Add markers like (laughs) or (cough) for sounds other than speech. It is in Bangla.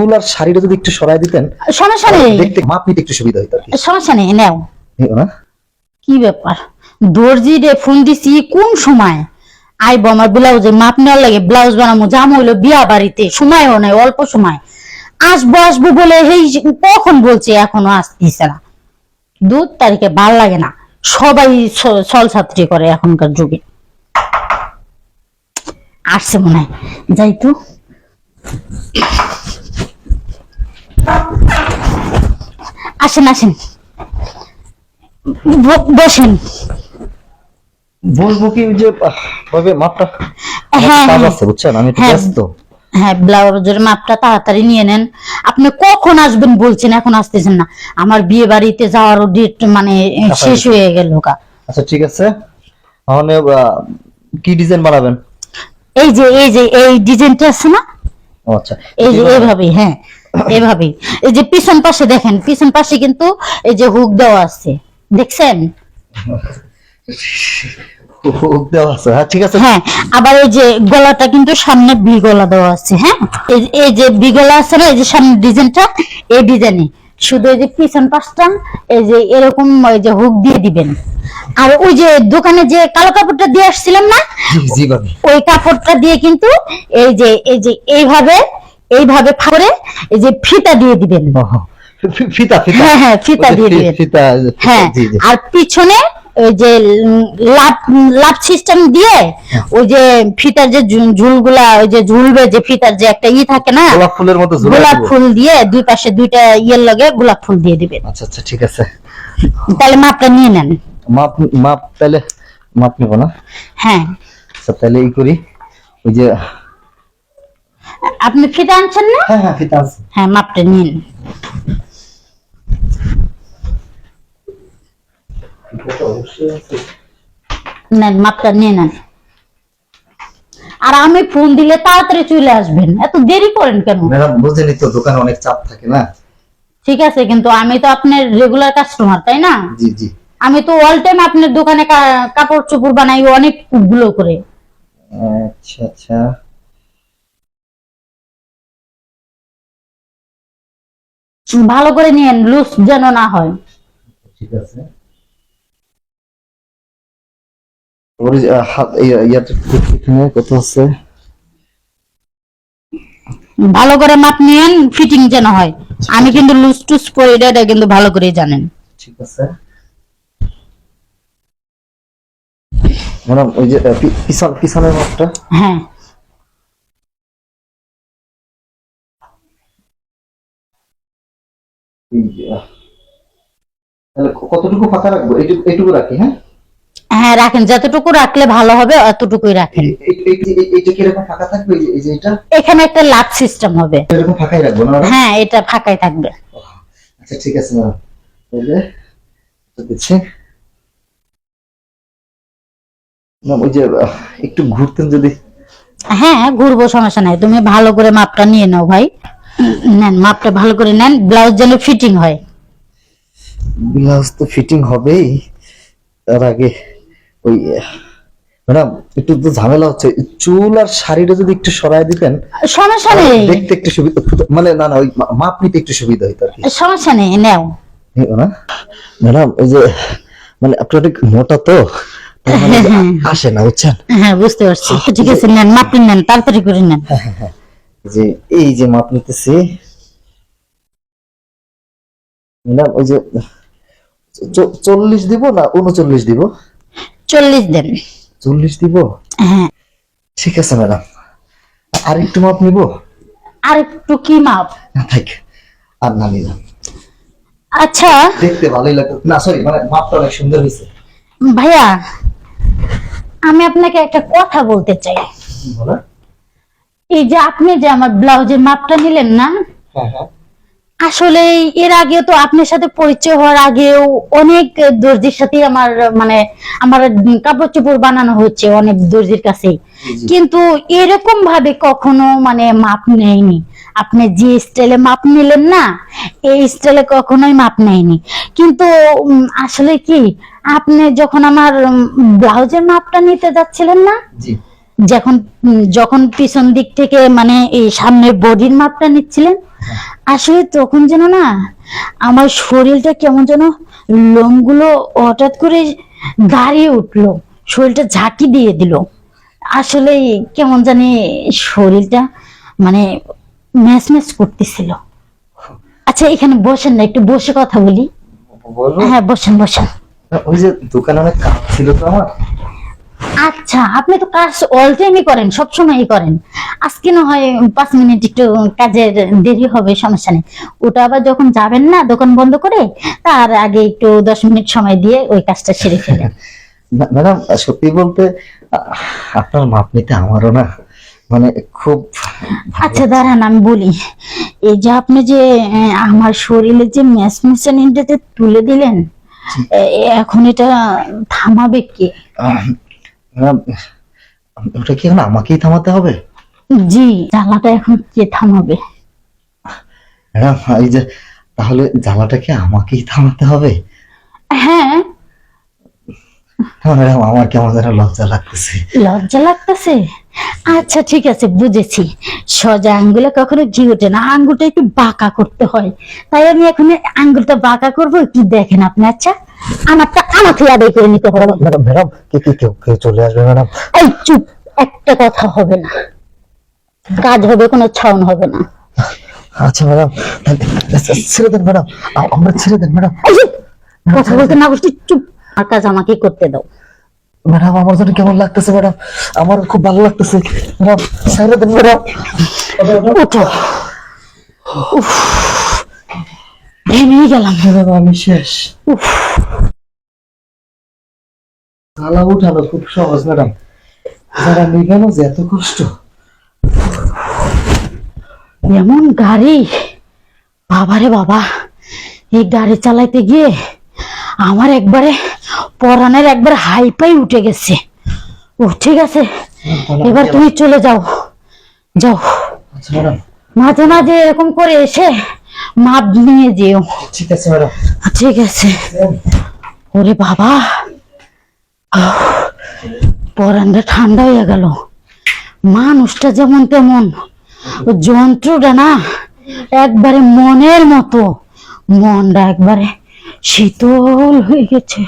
চুল আর শাড়িটা যদি একটু সরাই দিতেন সমস্যা নেই। দেখতে মাপ নিতে একটু সুবিধা হইতো সমস্যা নেই নেও। না? কি ব্যাপার? দর্জি রে ফোন দিছি কোন সময়? আইব আমার ব্লাউজে মাপ নেওয়ার লাগে ব্লাউজ বানাবো জাম হইল বিয়া বাড়িতে সময়ও নাই অল্প সময়। আসব আসব বলে এই কখন বলছে এখনও আসতেছে না। দু তারিখে ভালো লাগে না। সবাই ছল ছাত্রী করে এখনকার যুগে। আসছে মনে হয়। যাই তো। আসেন আসেন। বসেন। বলব কি যে ভাবে মাপটা? হ্যাঁ, কাজ হ্যাঁ। আছে বুঝছেন? আমি একটু হ্যাঁ। ব্যস্ত। হ্যাঁ ব্লাউজের মাপটা তাড়াতাড়ি নিয়ে নেন। আপনি কখন আসবেন বলছেন এখন আসতেছেন না। আমার বিয়ে বাড়িতে যাওয়ারও ডেট মানে শেষ হয়ে গেল কা আচ্ছা ঠিক আছে। তাহলে কি ডিজাইন বানাবেন? এই যে এই যে এই ডিজাইনটা আছে না? আচ্ছা। এই যে এইভাবেই হ্যাঁ। এইভাবেই এই যে পিছন পাশে দেখেন পিছন পাশে কিন্তু এই যে হুক দেওয়া আছে। দেখছেন? হুক দেওয়া আছে হ্যাঁ ঠিক আছে। হ্যাঁ আবার এই যে গলাটা কিন্তু সামনে ভি গলা দেওয়া আছে হ্যাঁ? এই- এই যে ভি গলা আছে না এই যে সামনে ডিজাইনটা এই ডিজাইনে। শুধু এই যে পিছন পাশটা এই যে এরকম ওই যে হুক দিয়ে দিবেন। আর ওই যে দোকানে যে কালো কাপড়টা দিয়ে আসছিলাম না ওই কাপড়টা দিয়ে কিন্তু এই যে এই যে এইভাবে এইভাবে ফাড়ে এই যে ফিতা দিয়ে দিবেন। ফিতা হ্যাঁ, হ্যাঁ, ফিতা দিয়ে দিবেন। ফিতা হ্যাঁ আর পিছনে ওই যে লাভ লাভ সিস্টেম দিয়ে ওই যে ফিতার যে ঝুল- ঝুলগুলা ওই যে ঝুলবে যে ফিতার যে একটা ই থাকে না গোলাপ ফুলের মতো গোলাপ ফুল দিয়ে দুই পাশে দুইটা ইয়ের লগে গোলাপ ফুল দিয়ে দিবেন। আচ্ছা আচ্ছা ঠিক আছে। তাহলে মাপটা নিয়ে নেন। মাপ মাপ তাহলে মাপ নিব না? হ্যাঁ। আচ্ছা তাহলে এই করি। ওই যে আপনি ফিতা আনছেন না? হ্যাঁ হ্যাঁ ফিতা আছে হ্যাঁ মাপটা নিন। নেন মাপটা নিয়ে নেন। আর আমি ফোন দিলে তাড়াতাড়ি চলে আসবেন। এত দেরি করেন কেন? ম্যাডাম বুঝেনি তো দোকানে অনেক চাপ থাকে না। ঠিক আছে কিন্তু আমি তো আপনার রেগুলার কাস্টমার তাই না? জি জি। আমি তো অল টাইম আপনার দোকানে কাপড় চোপড় বানাই অনেকগুলো করে। আচ্ছা আচ্ছা। ভালো করে নিয়েন লুজ যেন না হয়। ঠিক আছে। ওর এই যে, আহ, হাত এই- কত আছে। ভালো করে মাপ নিয়েন ফিটিং যেন হয়। আমি কিন্তু লুজ টুজ পরে এটা এটা কিন্তু ভালো করে জানেন। ঠিক আছে। ম্যাডাম ওই যে পিছন পিছনের মাপটা। হ্যাঁ। তাহলে কতটুকু ফাঁকা রাখব? এইটুকু রাখি হ্যাঁ? হ্যাঁ রাখেন। যতটুকু রাখলে ভালো হবে অতটুকুই রাখেন। ফাঁকা থাকবে? এই যে- এটা? এখানে একটা লাভ সিস্টেম হবে। এরকম ফাঁকাই রাখব না? হ্যাঁ এটা ফাঁকাই থাকবে। আচ্ছা ঠিক আছে ম্যাডাম তাহলে দিচ্ছি। ম্যাম ওই যে একটু ঘুরতেন যদি। হ্যাঁ ঘুরবো সমস্যা নাই। তুমি ভালো করে মাপটা নিয়ে নাও ভাই। নেন মাপটা ভালো করে নেন ব্লাউজ যেন ফিটিং হয়। ব্লাউজ তো ফিটিং হবেই। তার আগে ওই ম্যাডাম একটু তো ঝামেলা হচ্ছে। চুল আর শাড়িটা যদি একটু সরাই দিতেন সমস্যা নেই। দেখতে একটু সুবিধা মানে না না ওই মাপ নিতে একটু সুবিধা হইতো আর কি। সমস্যা নেই নেও। না ম্যাডাম ওই যে মানে আপনার মোটা তো মানে (laughs) আসে না বুঝছেন? হ্যাঁ বুঝতে পারছি। ঠিক আছে নেন মাপটা নেন তাড়াতাড়ি করে নেন। যে এই যে মাপ নিতেছি ম্যাডাম ওই যে চল্লিশ দিব না উনচল্লিশ দিব? চল্লিশ দেন। চল্লিশ দিব? হ্যাঁ। ঠিক আছে ম্যাডাম। আর একটু মাপ নিব? আর একটু কি মাপ? না থাক। আর না নিলাম। আচ্ছা। দেখতে ভালোই লাগতো না সরি মানে মাপটা অনেক সুন্দর হয়েছে। ভাইয়া আমি আপনাকে একটা কথা বলতে চাই। বলো এই যে আপনি যে আমার ব্লাউজের মাপটা নিলেন না হ্যাঁ হ্যাঁ। আসলে এর আগে তো আপনার সাথে পরিচয় হওয়ার আগেও অনেক দর্জির সাথে আমার মানে আমার কাপড় চোপড় বানানো হচ্ছে অনেক দর্জির কাছেই। জি। কিন্তু এরকম ভাবে কখনো মানে মাপ নেয়নি। আপনি যে স্টাইলে মাপ নিলেন না এই স্টাইলে কখনোই মাপ নেয়নি। কিন্তু আসলে কি আপনি যখন আমার ব্লাউজের মাপটা নিতে যাচ্ছিলেন না যখন যখন পিছন দিক থেকে মানে এই সামনের বডির মাপটা নিচ্ছিলেন আসলে তখন যেন না আমার শরীরটা কেমন যেন লোমগুলো হঠাৎ করে দাঁড়িয়ে উঠল শরীরটা ঝাঁকি দিয়ে দিল। আসলে কেমন জানি শরীরটা মানে ম্যাচ ম্যাচ করতেছিল। আচ্ছা এখানে বসেন না একটু বসে কথা বলি। হ্যাঁ বসেন বসেন। ওই যে দোকানে অনেক কাজ ছিল তো আমার। আচ্ছা আপনি তো কাজ অল টাইমই করেন সব সময়ই করেন। আজকে না হয় পাঁচ মিনিট একটু কাজের দেরি হবে সমস্যা নেই। ওটা আবার যখন যাবেন না দোকান বন্ধ করে তার আগে একটু দশ মিনিট সময় দিয়ে ওই কাজটা সেরে ফেলেন (laughs) ম্যাডাম সত্যি বলতে আপনার মাপ নিতে আমারও না মানে খুব আচ্ছা দাঁড়ান আমি বলি। এই যে আপনি যে আমার শরীরে যে ম্যাচ মেশানিটাতে তুলে দিলেন এখন এটা থামাবে কে? ওটা কি এখন আমাকেই থামাতে হবে? জি জ্বালাটা এখন কে থামাবে? ম্যাডাম এই যে তাহলে জ্বালাটা কি আমাকেই থামাতে হবে? হ্যাঁ। হ্যাঁ, ম্যাডাম আমার কেমন যেন লজ্জা লাগতেছে। লজ্জা লাগতেছে? আচ্ছা ঠিক আছে বুঝেছি। সোজা আঙ্গুলে কখনো ঘি ওঠে না আঙ্গুলটা একটু বাঁকা করতে হয়। তাই আমি এখন আঙ্গুলটা বাঁকা করব একটু দেখেন আপনি আচ্ছা? আমারটা আমাকে আদায় করে নিতে হবে। ম্যাডাম ম্যাডাম কে কে কেউ কেউ চলে আসবে ম্যাডাম। এই চুপ একটা কথা হবে না। কাজ হবে কোনো ছাউন হবে না। আচ্ছা ম্যাডাম ছেড়ে দেন ম্যাডাম। আমরা ছেড়ে দেন ম্যাডাম। কথা বলতে না বলতে চুপ আর কাজ আমাকে করতে দাও। ম্যাডাম আমার জন্য কেমন লাগতেছে ম্যাডাম? আমার খুব ভালো লাগতেছে। ম্যাডাম ছেড়ে দেন ম্যাডাম। ওঠো ভেঙে গেলাম। আমি শেষ। তালা উঠানো খুব সহজ ম্যাডাম। যারা নিবেন যে এত কষ্ট। এমন গাড়ি। বাবারে বাবা এই গাড়ি চালাইতে গিয়ে আমার একবারে পরানের একবার হাইপাই উঠে গেছে। ও ঠিক আছে এবার তুমি চলে যাও। যাও। আচ্ছা মাঝে মাঝে এরকম করে এসে মাপ নিয়ে যেও। ঠিক আছে ম্যাডাম। ঠিক আছে। ওরে বাবা। পরানটা ঠান্ডা হয়ে গেল। মানুষটা যেমন তেমন। যন্ত্রটা না একবারে মনের মতো। মনটা একবারে শীতল হয়ে গেছে।